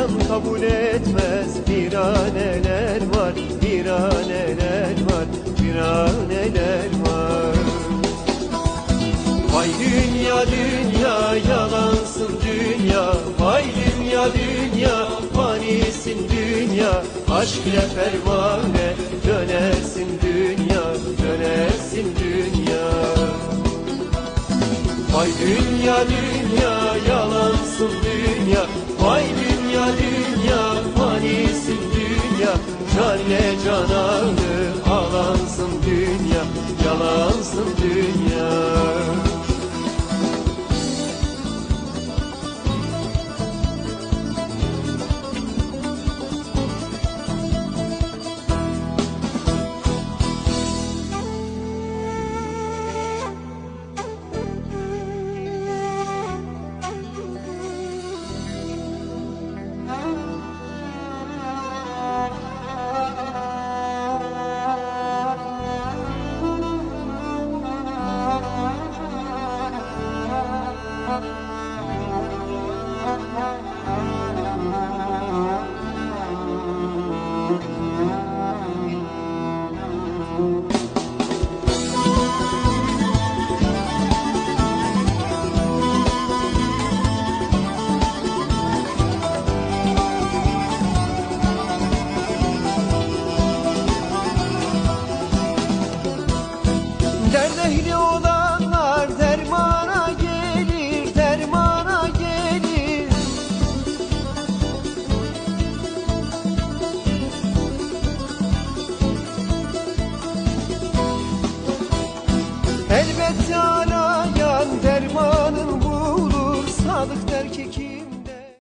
can kabul etmez. Viraneler var, viraneler var, viraneler var. Vay dünya dünya yalansın dünya. Vay dünya dünya fanisin dünya. Aşk ile pervane dönersin dünya Dönersin dünya. Vay dünya dünya yalansın dünya. Vay dünya dünya Elbette arayan